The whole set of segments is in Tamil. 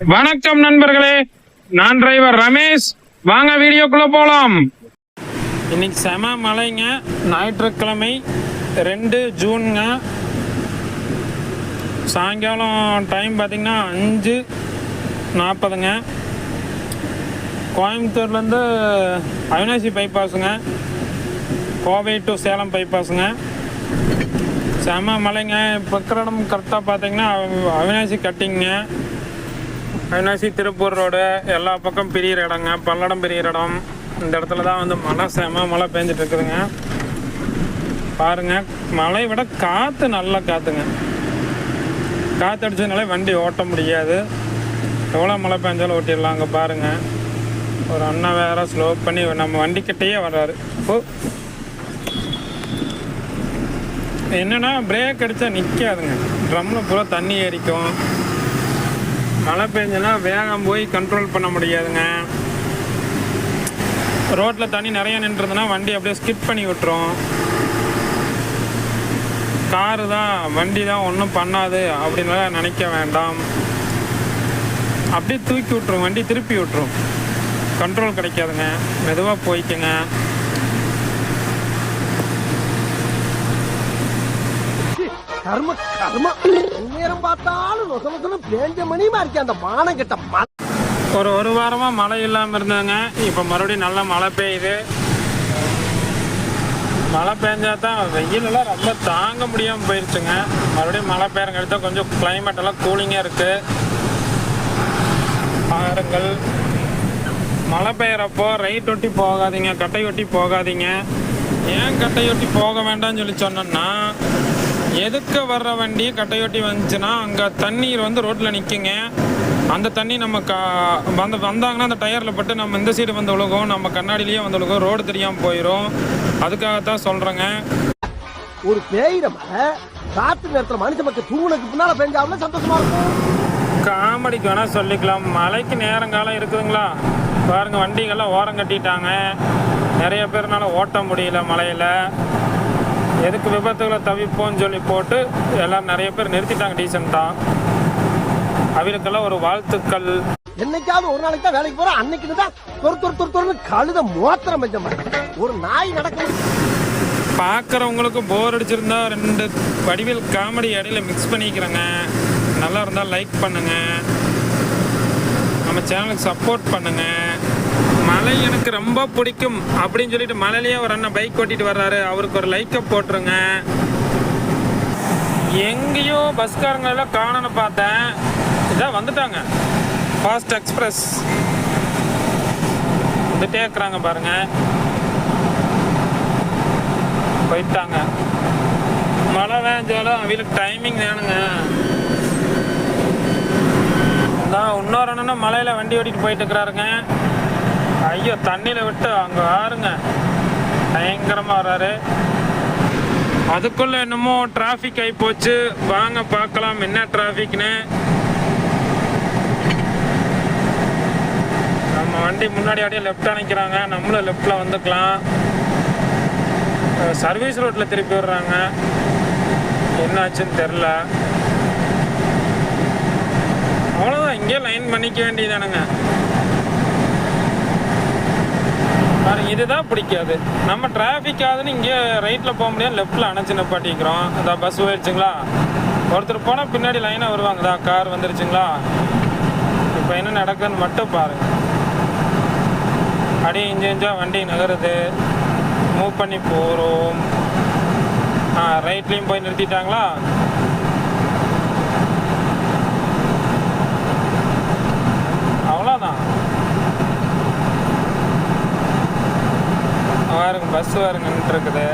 வணக்கம் நண்பர்களே நான் டிரைவர் ரமேஷ். வாங்க வீடியோக்குள்ள போலாம். இன்னைக்கு செம மழைங்க. ஞாயிற்றுக்கிழமை ரெண்டு ஜூனுங்க. சாயங்காலம் டைம் பார்த்திங்கன்னா அஞ்சு நாற்பதுங்க கோயம்புத்தூர்லேருந்து அவினாசி பைபாஸுங்க கோவை டு சேலம் பைபாஸுங்க செம மலைங்க இப்போ இருக்கிற இடம் கரெக்டாக பார்த்தீங்கன்னா அவ- அவினாசி கட்டிங்க அவினாசி திருப்பூர் ரோடு எல்லா பக்கம் பெரிய இடங்க பல்லடம் பெரிய இடம். இந்த இடத்துல தான் வந்து மழை செம மழை பெஞ்சிட்டு இருக்குதுங்க. பாருங்க மழை விட காற்று நல்ல காற்றுங்க காற்று அடிச்சதுனாலே வண்டி ஓட்ட முடியாது. எவ்வளோ மழை பெஞ்சாலும் ஓட்டிடலாம் அங்கே பாருங்க. ஒரு அண்ணா வேற ஸ்லோ பண்ணி நம்ம வண்டிக்கிட்டேயே வர்றாரு. ஓ. என்னன்னா பிரேக் அடித்தா நிற்காதுங்க ட்ரம்மில் பூரா தண்ணி ஏறிக்கும். மழை பெஞ்சுன்னா வேகம் போய் கண்ட்ரோல் பண்ண முடியாதுங்க. ரோட்டில் தண்ணி நிறைய நின்றுதுன்னா வண்டி அப்படியே ஸ்கிப் பண்ணி விட்டுரும். காரு தான் வண்டி தான் ஒன்றும் பண்ணாது அப்படின்னு நினைக்க வேண்டாம். அப்படியே தூக்கி விட்டுரும் வண்டி திருப்பி விட்டுரும். கண்ட்ரோல் கிடைக்காதுங்க. மெதுவாக போய்க்குங்க கர்ம கர்ம. நேரம் பார்த்தாலும் நொச பேஞ்ச மணியுமா இருக்கே அந்த மானம் கிட்ட ஒரு ஒரு வாரமாக மழை இல்லாமல் இருந்தாங்க. இப்போ மறுபடியும் நல்லா மழை பெய்யுது. மழை பெஞ்சா தான் வெயிலெல்லாம் ரொம்ப தாங்க முடியாமல் போயிடுச்சுங்க மறுபடியும் மழை பெய்யறங்கிறது கொஞ்சம் கிளைமேட் எல்லாம் கூலிங்காக இருக்குது பாருங்கள். மழை பெய்யறப்போ ரைட் ஒட்டி போகாதீங்க கட்டை ஒட்டி போகாதீங்க. ஏன் கட்டை ஒட்டி போக வேண்டாம்னு சொல்லி சொன்னோன்னா எதுக்க வர்ற வண்டி கட்டையொட்டி வந்துச்சுன்னா அங்கே தண்ணீர் வந்து ரோட்டில் நிற்குங்க அந்த தண்ணி நம்ம கா வந்து வந்தாங்கன்னா அந்த டயரில் பட்டு நம்ம இந்த சைடு வந்து விழுகும் நம்ம கண்ணாடியிலேயே வந்து விழுகும் ரோடு தெரியாமல் போயிடும் அதுக்காகத்தான் சொல்கிறேங்க ஒரு பேயிர மழை காத்து நேரத்துல மனுஷ மக்கள் தூங்குனதுக்கு பின்னால பெஞ்சாலும் சந்தோஷமா இருக்கும். காமெடிக்கு வேணால் சொல்லிக்கலாம். மழைக்கு நேரங்காலம் இருக்குதுங்களா? பாருங்க வண்டிகள்லாம் ஓரம் கட்டிட்டாங்க. நிறைய பேர்னால ஓட்ட முடியல மழையில். எதுக்கு விபத்துகளை தவிப்போம்னு சொல்லி போட்டு எல்லாம் நிறைய பேர் நிறுத்திட்டாங்க டீசெண்டாக அவங்களுக்கெல்லாம் ஒரு வாழ்த்துக்கள். என்னைக்காவது ஒரு நாளைக்கு தான் வேலைக்கு போறோம் அன்னைக்கு தான் தொறு தொறு தொறு தொறுன்னு கழுத மோத்திரம் பெஞ்ச மாதிரி. ஒரு நாய் நடக்க பார்க்குறவங்களுக்கு போர் அடிச்சிருந்தா ரெண்டு வடிவில் காமெடி இடையில மிக்ஸ் பண்ணிக்கிறேங்க. நல்லா இருந்தால் லைக் பண்ணுங்க. நம்ம சேனலுக்கு சப்போர்ட் பண்ணுங்க. மலை எனக்கு ரொம்ப பிடிக்கும் அப்படின்னு சொல்லிட்டு மலையிலேயே ஒரு அண்ணன் பைக் ஓட்டிட்டு வர்றாரு. அவருக்கு ஒரு லைக்கை போட்டுருங்க. எங்கேயோ பஸ்காரங்களெல்லாம் காணன்னு பார்த்தேன். இதான் வந்துட்டாங்க. ஃபாஸ்ட் எக்ஸ்பிரஸ் வந்துட்டே இருக்கிறாங்க பாருங்க. போயிட்டாங்க. மழை வேஞ்சாலும் அவங்களுக்கு டைமிங் வேணுங்க. நான் இன்னொரு அண்ணனும் மலையில் வண்டி ஓட்டிட்டு போயிட்டு இருக்கிறாருங்க. ஐயோ தண்ணியில விட்டு அங்க ஆறுங்க பயங்கரமா வராரு. அதுக்குள்ள என்னமோ டிராஃபிக் ஆகி போச்சு. வாங்க பார்க்கலாம் என்ன டிராஃபிக்னு நம்ம வண்டி முன்னாடி அப்படியே லெஃப்ட் நிற்கிறாங்க நம்மளும் லெஃப்டில் வந்துக்கலாம். சர்வீஸ் ரோட்டில் திருப்பி விடுறாங்க. என்னாச்சுன்னு தெரில அவ்வளோதான் இங்கே லைன் பண்ணிக்க வேண்டியதானுங்க பாருங்க இதுதான் பிடிக்காது. நம்ம டிராஃபிக் ஆகுதுன்னு இங்கே ரைட்டில் போக முடியாது லெஃப்டில் அணைச்சு நிப்பாட்டிக்கிறோம் இந்த பஸ் போயிடுச்சுங்களா ஒருத்தர் போனால் பின்னாடி லைனாக வருவாங்கதா கார் வந்துருச்சுங்களா? இப்போ என்ன நடக்குதுன்னு மட்டும் பாருங்க. அடி இஞ்சி இஞ்சா வண்டி நகருது. மூவ் பண்ணி போகிறோம் ஆ ரைட்லேயும் போய் நிறுத்திட்டாங்களா அவ்வளோதான் பாருங்க பஸ் வேறு நின்றுருக்குது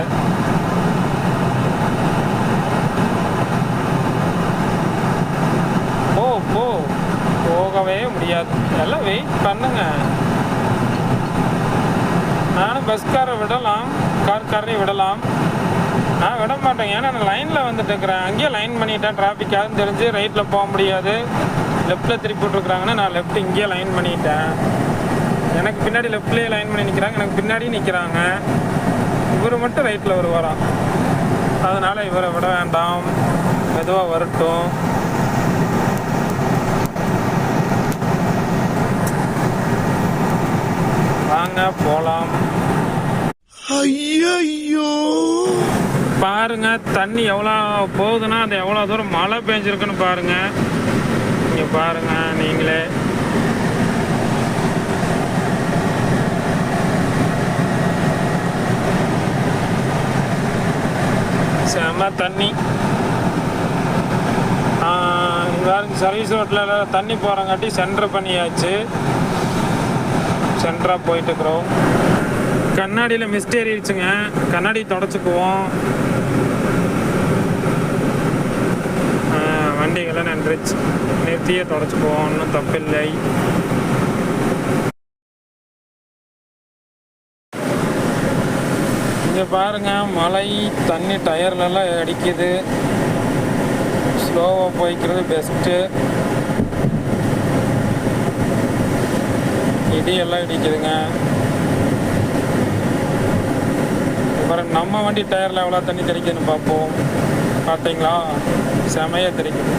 போ போ. போகவே முடியாது. எல்லாம் வெயிட் பண்ணுங்க. நானும் பஸ்காரை விடலாம் கார்காரையும் விடலாம். நான் விட மாட்டேன். ஏன்னா நான் லைனில் வந்துட்டு இருக்கிறேன் அங்கேயே லைன் பண்ணிட்டேன் டிராஃபிக் யாரும் தெரிஞ்சு ரைட்டில் போக முடியாது. லெஃப்ட்டில் திருப்பி விட்ருக்குறாங்கன்னா நான் லெஃப்ட் இங்கேயே லைன் பண்ணிட்டேன். எனக்கு பின்னாடி லெஃப்ட்லேயே லைன் பண்ணி நிற்கிறாங்க எனக்கு பின்னாடி நிற்கிறாங்க இவர் மட்டும் ரைட்டில் வருவாராம் அதனால் இவரை விட வேண்டாம். மெதுவாக வரட்டும். வாங்க போகலாம் ஐயோ பாருங்க தண்ணி எவ்வளோ போகுதுன்னா அந்த எவ்வளோ தூரம் மழை பெஞ்சிருக்குன்னு பாருங்க. இங்கே பாருங்க நீங்களே. செம தண்ணி. பாருங்க சர்வீஸ் ரோட்டில் தண்ணி போகிறங்காட்டி சென்டர் பண்ணியாச்சு. சென்டராக போயிட்டுருக்குறோம். கண்ணாடியில் மிஸ்டேரிச்சுங்க கண்ணாடி தொடச்சிக்குவோம். வண்டிகளை நின்றுச்சு. நிறுத்தியே தொடச்சிக்குவோம். ஒன்றும் தப்பில்லை. பாருங்க மழை தண்ணி டயர்லலாம் அடிக்குது. ஸ்லோவாக போய்க்கிறது பெஸ்ட்டு இடி எல்லாம் இடிக்குதுங்க. அப்புறம் நம்ம வண்டி டயரில் எவ்வளோ தண்ணி தெளிக்குதுன்னு பார்ப்போம். பார்த்தீங்களா? செமையாக தெரிக்குது